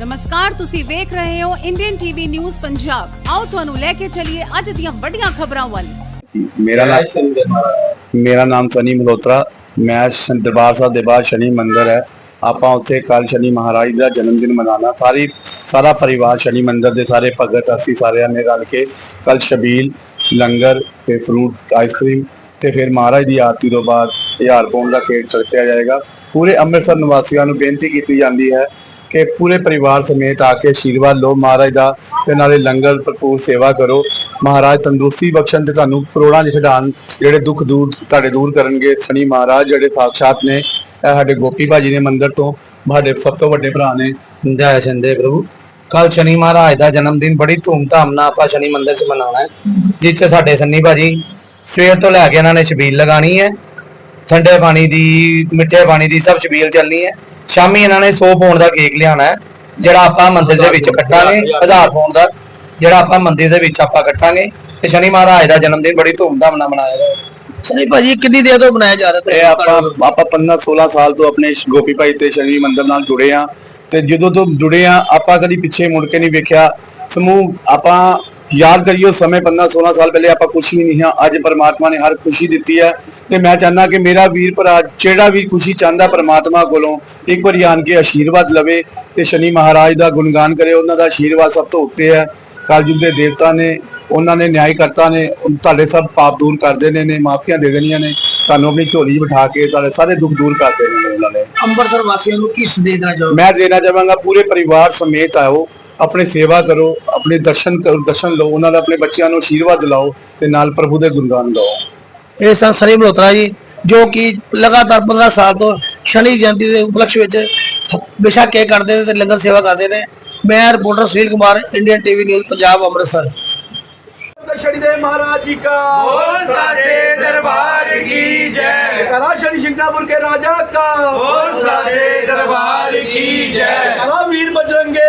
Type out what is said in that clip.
ਨਮਸਕਾਰ ਤੁਸੀਂ ਵੇਖ ਰਹੇ ਹੋ ਇੰਡੀਅਨ ਟੀਵੀ ਨਿਊਜ਼ ਪੰਜਾਬ ਆਓ ਤੁਹਾਨੂੰ ਲੈ ਕੇ ਚੱਲੀਏ ਅੱਜ ਦੀਆਂ ਵੱਡੀਆਂ ਖਬਰਾਂ ਵੱਲ। ਮੇਰਾ ਨਾਮ ਮੇਰਾ ਨਾਮ ਸਨੀ ਮਲਹੋਤਰਾ। ਮੈਂ ਦਰਬਾਰ ਸਾਹਿਬ ਦੇ ਬਾਹਰ ਸ਼ਨੀ ਮੰਦਿਰ ਹੈ। ਆਪਾਂ ਉੱਥੇ ਕੱਲ ਸ਼ਨੀ ਮਹਾਰਾਜ ਦਾ ਜਨਮ ਦਿਨ ਮਨਾਉਣਾ। ਸਾਰੀ ਸਾਰਾ ਪਰਿਵਾਰ ਸ਼ਨੀ ਮੰਦਿਰ ਦੇ ਸਾਰੇ ਭਗਤ ਅਸੀਂ ਸਾਰਿਆਂ ਨੇ ਰਲ ਕੇ ਕੱਲ ਸ਼ਬੀਲ ਲੰਗਰ ਤੇ ਫਰੂਟ ਆਈਸਕ੍ਰੀਮ ਤੇ ਫਿਰ ਮਹਾਰਾਜ ਦੀ ਆਰਤੀ ਤੋਂ ਬਾਅਦ 1000 ਪੌਂਡ ਦਾ ਕੇਕ ਕੱਟਿਆ ਜਾਏਗਾ। ਪੂਰੇ ਅੰਮ੍ਰਿਤਸਰ ਨਿਵਾਸੀਆਂ ਨੂੰ ਬੇਨਤੀ ਕੀਤੀ ਜਾਂਦੀ ਹੈ ਕਿ ਪੂਰੇ ਪਰਿਵਾਰ ਸਮੇਤ ਆ ਕੇ ਆਸ਼ੀਰਵਾਦ ਲਓ ਮਹਾਰਾਜ ਦਾ ਤੇ ਨਾਲੇ ਲੰਗਰ ਭਰਪੂਰ ਸੇਵਾ ਕਰੋ। ਮਹਾਰਾਜ ਤੰਦਰੁਸਤੀ ਬਖਸ਼ਣ ਤੇ ਤੁਹਾਨੂੰ ਕਰੋੜਾਂ ਚ ਜਿਹੜੇ ਦੁੱਖ ਦੂਰ ਤੁਹਾਡੇ ਦੂਰ ਕਰਨਗੇ। ਸ਼ਨੀ ਮਹਾਰਾਜ ਜਿਹੜੇ ਸਾਖਸ਼ਾਤ ਨੇ ਸਾਡੇ ਗੋਪੀ ਭਾਜੀ ਨੇ ਮੰਦਿਰ ਤੋਂ ਸਾਡੇ ਸਭ ਤੋਂ ਵੱਡੇ ਭਰਾ ਨੇ। ਜੈ ਸ਼ੰਦੇ ਪ੍ਰਭੂ। ਕੱਲ ਸ਼ਨੀ ਮਹਾਰਾਜ ਦਾ ਜਨਮ ਦਿਨ, ਬੜੀ ਧੂਮਧਾਮ ਨਾਲ ਆਪਾਂ ਸ਼ਨੀ ਮੰਦਿਰ 'ਚ ਮਨਾਉਣਾ ਹੈ। ਜਿਸ 'ਚ ਸਾਡੇ ਸੰਨੀ ਭਾਜੀ ਸਵੇਰ ਤੋਂ ਲੈ ਕੇ ਇਹਨਾਂ ਨੇ ਛਬੀਲ ਲਗਾਣੀ ਹੈ। ਠੰਡੇ ਪਾਣੀ ਦੀ, ਮਿੱਠੇ ਪਾਣੀ ਦੀ ਸਭ ਛਬੀਲ ਚੱਲਣੀ ਹੈ। ਸ਼ਾਮੀ ਇਹਨਾਂ ਨੇ 100 ਪੌਂਡ ਦਾ ਕੇਕ ਲਿਆਣਾ ਹੈ ਜਿਹੜਾ ਆਪਾਂ ਮੰਦਿਰ ਦੇ ਵਿੱਚ ਕੱਟਾਂਗੇ 1000 ਪੌਂਡ ਦਾ ਜਿਹੜਾ ਆਪਾਂ ਮੰਦਿਰ ਦੇ ਵਿੱਚ ਆਪਾਂ ਕੱਟਾਂਗੇ ਤੇ ਸ਼ਨੀ ਮਹਾਰਾਜ ਦਾ ਜਨਮ ਦਿਨ ਬੜੀ ਧੂਮਧਾਮ ਨਾਲ ਮਨਾਇਆ ਜਾਏਗਾ ਸਨੀ ਭਾਜੀ ਕਿੰਨੀ ਦੇਰ ਤੋਂ ਬਣਾਇਆ ਜਾ ਰਿਹਾ ਇਹ ਆਪਾਂ ਆਪਾਂ 15 16 ਸਾਲ ਤੋਂ ਆਪਣੇ ਗੋਪੀ ਭਾਈ ਤੇ ਸ਼ਨੀ ਮੰਦਿਰ ਨਾਲ ਜੁੜੇ ਆ ਤੇ ਜਦੋਂ ਤੋਂ ਜੁੜੇ ਆ ਆਪਾਂ ਕਦੀ ਪਿੱਛੇ ਮੁੜ ਕੇ ਨਹੀਂ ਵੇਖਿਆ। ਸਮੂਹ ਆਪਾਂ ਯਾਦ ਉਸ ਸਮੇਂ 15 16 ਸਾਲ ਪਹਿਲੇ ਆਪਾਂ ਕੁਛ ਵੀ ਨਹੀਂ ਹਾਂ। ਅੱਜ ਪਰਮਾਤਮਾ ਨੇ ਹਰ ਖੁਸ਼ੀ ਦਿੱਤੀ ਹੈ। ਤੇ ਮੈਂ ਚਾਹੁੰਦਾ ਕਿ ਮੇਰਾ ਵੀਰ ਭਰਾ ਜਿਹੜਾ ਵੀ ਖੁਸ਼ੀ ਚਾਹੁੰਦਾ ਪਰਮਾਤਮਾ ਕੋਲੋਂ ਇੱਕ ਵਾਰੀ ਆਣ ਕੇ ਆਸ਼ੀਰਵਾਦ ਲਵੇ ਤੇ ਸ਼ਨੀ ਮਹਾਰਾਜ ਦਾ ਗੁਣਗਾਨ ਕਰੇ। ਉਹਨਾਂ ਦਾ ਆਸ਼ੀਰਵਾਦ ਸਭ ਤੋਂ ਉੱਤੇ ਹੈ। ਕਲਯੁਗ ਦੇ ਦੇਵਤਾ ਨੇ ਉਹਨਾਂ ਨੇ ਨਿਆਂ ਕਰਤਾ ਨੇ ਤੁਹਾਡੇ ਸਭ ਪਾਪ ਦੂਰ ਕਰ ਦੇਣੇ ਨੇ ਮਾਫੀਆਂ ਦੇ ਦੇਣੀਆਂ ਨੇ। ਤੁਹਾਨੂੰ ਆਪਣੀ ਝੋਲੀ ਬਿਠਾ ਕੇ ਤੁਹਾਡੇ ਸਾਰੇ ਦੁੱਖ ਦੂਰ ਕਰ ਦੇਣੇ ਨੇ ਉਹਨਾਂ ਨੇ। ਅੰਮ੍ਰਿਤਸਰ ਵਾਸੀਆਂ ਨੂੰ ਕੀ ਸੰਦੇਸ਼ ਦੇਣਾ ਚਾਹੋਗੇ? ਮੈਂ ਦੇਣਾ ਚਾਹਾਂਗਾ ਪੂਰੇ ਪਰਿਵਾਰ ਸਮੇਤ ਆਓ। ਆਪਣੀ ਸੇਵਾ ਕਰੋ ਆਪਣੇ ਦਰਸ਼ਨ ਕਰੋ ਦਰਸ਼ਨ ਲਓ ਉਹਨਾਂ ਦਾ ਆਪਣੇ ਬੱਚਿਆਂ ਨੂੰ ਆਸ਼ੀਰਵਾਦ ਦਿਲਾਓ ਤੇ ਨਾਲ ਪ੍ਰਭੂ ਦੇ ਗੁਣਗਾਨ ਗਾਓ। ਇਹ ਸਨ ਸਨੀ ਮਲੋਤਰਾ ਜੀ ਜੋ ਕਿ ਲਗਾਤਾਰ 15 ਸਾਲ ਤੋਂ ਸ਼ਨੀ ਜਯੰਤੀ ਦੇ ਉਪਲਕਸ਼ ਵਿੱਚ ਵਿਸ਼ਾ ਕੇ ਕੱਢਦੇ ਨੇ ਤੇ ਲੰਗਰ ਸੇਵਾ ਕਰਦੇ ਨੇ। ਮੈਂ reporter Sunil Kumar Indian TV news Punjab Amritsar. Shani ਦੇ ਮਹਾਰਾਜ ਜੀ ਕਾ। ਬੋਲ ਸਾਚੇ ਦਰਬਾਰ ਕੀ ਜੈ। ਕਰਾ ਸ਼ਨੀ ਸਿੰਘਾਪੁਰ ਕੇ ਰਾਜਾ ਕਾ। ਬੋਲ ਸਾਚੇ ਦਰਬਾਰ ਕੀ ਜੈ। ਕਰਾ ਵੀਰ ਬਜਰੰਗੇ।